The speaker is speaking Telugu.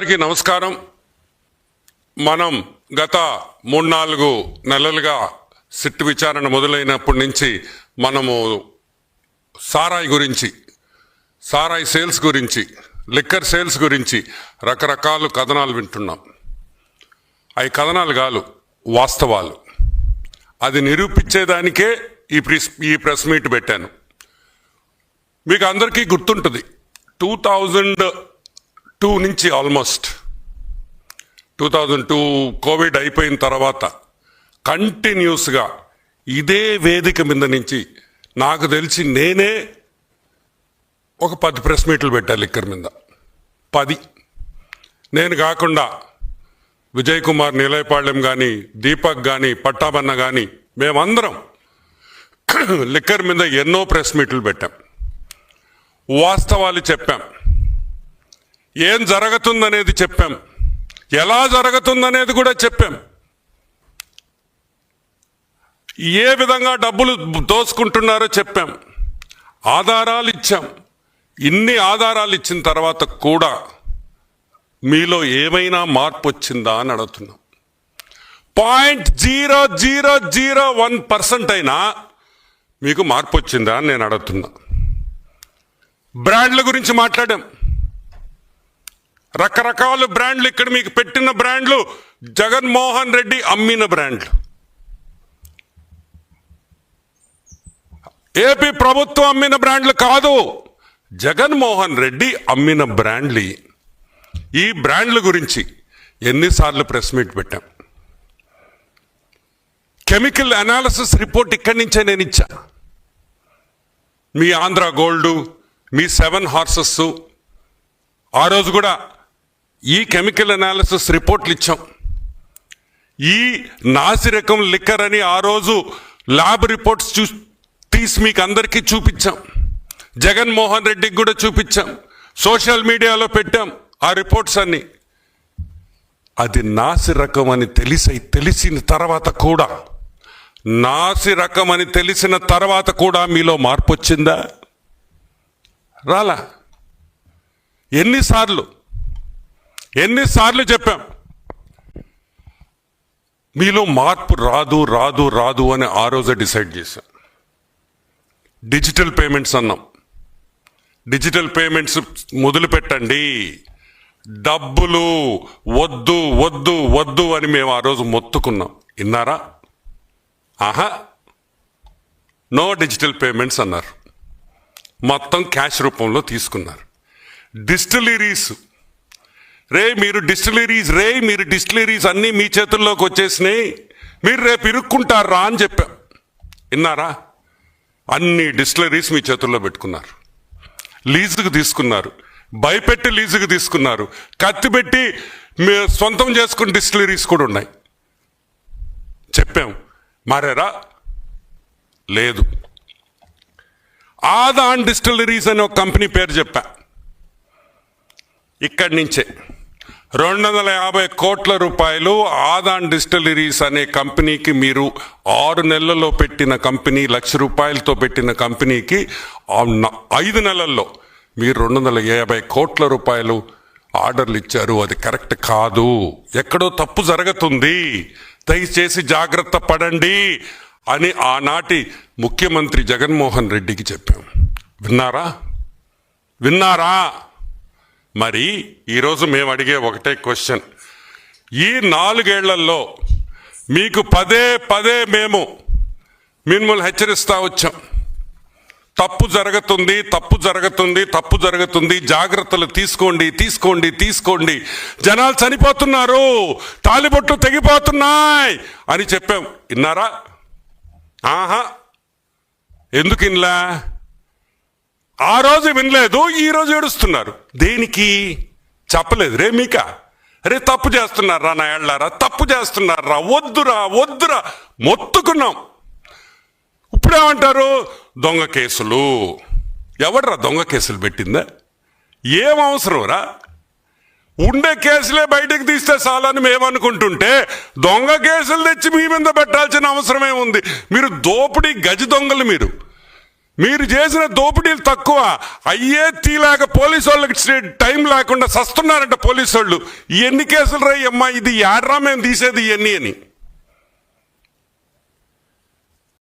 అందరికీ నమస్కారం. మనం గత మూడు నాలుగు నెలలుగా సిట్ విచారణ మొదలైనప్పటి నుంచి మనము సారాయి గురించి సారాయి సేల్స్ గురించి లిక్కర్ సేల్స్ గురించి రకరకాల కథనాలు వింటున్నాం. అవి కథనాలు కాదు వాస్తవాలు. అది నిరూపించేదానికే ఈ ప్రెస్ ఈ ప్రెస్ మీట్ పెట్టాను. మీకు అందరికీ గుర్తుంటుంది టూ థౌజండ్ టూ నుంచి almost. Two thousand two Covid అయిపోయిన తర్వాత కంటిన్యూస్గా ఇదే వేదిక మీద నుంచి నాకు తెలిసి నేనే ఒక పది ప్రెస్ మీట్లు పెట్టాను లిక్కర్ మీద. పది. నేను కాకుండా విజయ్ కుమార్ నిలయపాళ్యం కానీ దీపక్ కానీ పట్టాబన్న కానీ మేమందరం లిక్కర్ మీద ఎన్నో ప్రెస్ మీట్లు పెట్టాం. వాస్తవాలు చెప్పాం. ఏం జరుగుతుందనేది చెప్పాం. ఎలా జరుగుతుందనేది కూడా చెప్పాం. ఏ విధంగా డబ్బులు దోసుకుంటున్నారో చెప్పాం. ఆధారాలు ఇచ్చాం. ఇన్ని ఆధారాలు ఇచ్చిన తర్వాత కూడా మీలో ఏమైనా మార్పు వచ్చిందా అని అడుగుతున్నాం. Point zero zero zero one percent అయినా మీకు మార్పు వచ్చిందా అని నేను అడుగుతున్నా. బ్రాండ్ల గురించి మాట్లాడాం. రకరకాల బ్రాండ్లు ఇక్కడ మీకు పెట్టిన బ్రాండ్లు. జగన్మోహన్ రెడ్డి అమ్మిన బ్రాండ్లు. ఏపీ ప్రభుత్వం అమ్మిన బ్రాండ్లు కాదు. జగన్మోహన్ రెడ్డి అమ్మిన బ్రాండ్లు. ఈ బ్రాండ్ల గురించి ఎన్నిసార్లు ప్రెస్ మీట్ పెట్టాం. కెమికల్ అనాలిసిస్ రిపోర్ట్ ఇక్కడి నుంచే నేను ఇచ్చా. మీ ఆంధ్ర గోల్డు మీ సెవెన్ హార్సెస్. ఆ రోజు కూడా ఈ కెమికల్ అనాలిసిస్ రిపోర్ట్లు ఇచ్చాం. ఈ నాసిరకం లిక్కర్ అని ఆ రోజు ల్యాబ్ రిపోర్ట్స్ చూ తీసి మీకు అందరికీ చూపించాం జగన్మోహన్ రెడ్డికి కూడా చూపించాం. సోషల్ మీడియాలో పెట్టాం ఆ రిపోర్ట్స్ అన్ని. అది నాసి రకం అని తెలిసి తెలిసిన తర్వాత కూడా నాసి రకం అని తెలిసిన తర్వాత కూడా మీలో మార్పు వచ్చిందా? రాలా. ఎన్నిసార్లు? ఎన్నిసార్లు చెప్పాం. మీలో మార్పు రాదు రాదు రాదు అని ఆ రోజే డిసైడ్ చేశాం. డిజిటల్ పేమెంట్స్ అన్నాం. డిజిటల్ పేమెంట్స్ మొదలు పెట్టండి. డబ్బులు వద్దు వద్దు వద్దు అని మేము ఆ రోజు మొత్తుకున్నాం. విన్నారా? ఆహా. నో డిజిటల్ పేమెంట్స్ అన్నారు. మొత్తం క్యాష్ రూపంలో తీసుకున్నారు. డిస్టిలరీస్ రే మీరు డిస్టిలరీస్ రే మీరు డిస్టిలరీస్ అన్నీ మీ చేతుల్లోకి వచ్చేసినాయి. మీరు రేపు ఇరుక్కుంటారా అని చెప్పాం. విన్నారా? అన్ని డిస్టిలరీస్ మీ చేతుల్లో పెట్టుకున్నారు. లీజుకు తీసుకున్నారు. భయపెట్టి లీజుకు తీసుకున్నారు. కత్తి పెట్టి మీ సొంతం చేసుకున్న డిస్టిలరీస్ కూడా ఉన్నాయి. చెప్పాం. మారారా? లేదు. ఆదాన్ డిస్టిలరీస్ అనే ఒక కంపెనీ పేరు చెప్పా. ఇక్కడి నుంచే. రెండు వందల యాభై కోట్ల రూపాయలు ఆదాన్ డిస్టిలరీస్ అనే కంపెనీకి మీరు ఆరు నెలల్లో పెట్టిన కంపెనీ లక్ష రూపాయలతో పెట్టిన కంపెనీకి న- ఐదు నెలల్లో మీరు రెండు వందల యాభై కోట్ల రూపాయలు ఆర్డర్లు ఇచ్చారు. అది కరెక్ట్ కాదు. ఎక్కడో తప్పు జరుగుతుంది. దయచేసి జాగ్రత్త పడండి అని ఆనాటి ముఖ్యమంత్రి జగన్మోహన్ రెడ్డికి చెప్పాం. విన్నారా? విన్నారా? మరి ఈరోజు మేము అడిగే ఒకటే క్వశ్చన్. ఈ నాలుగేళ్ళలో మీకు పదే పదే మేము మిమ్మల్ని హెచ్చరిస్తా వచ్చాం. తప్పు జరుగుతుంది తప్పు జరుగుతుంది తప్పు జరుగుతుంది జాగ్రత్తలు తీసుకోండి తీసుకోండి తీసుకోండి. జనాలు చనిపోతున్నారు తాలిబొట్లు తెగిపోతున్నాయి అని చెప్పాం. విన్నారా? ఆహా! ఎందుకు ఇన్లా ఆ రోజు వినలేదు ఈ రోజు ఏడుస్తున్నారు. దేనికి? చెప్పలేదు. రే మీక రే తప్పు చేస్తున్నారా నా ఏళ్ళారా? తప్పు చేస్తున్నారా? వద్దురా వద్దురా. మొత్తుకున్నాం. ఇప్పుడేమంటారు? దొంగ కేసులు. ఎవడరా దొంగ కేసులు పెట్టిందా? ఏం అవసరం రా ఉండే కేసులే బయటకు తీస్తే చాలని మేమనుకుంటుంటే దొంగ కేసులు తెచ్చి మీ మీద పెట్టాల్సిన అవసరమే ఉంది. మీరు దోపిడీ గజ దొంగలు మీరు. మీరు చేసిన దోపిడీలు తక్కువ. అయ్యే తీలాక పోలీసు వాళ్ళకి టైం లేకుండా సస్తున్నారంట పోలీసు వాళ్ళు ఎన్ని కేసులు రాయమ్మా అమ్మా ఇది యాడ్రా మేము తీసేది ఇవన్నీ అని.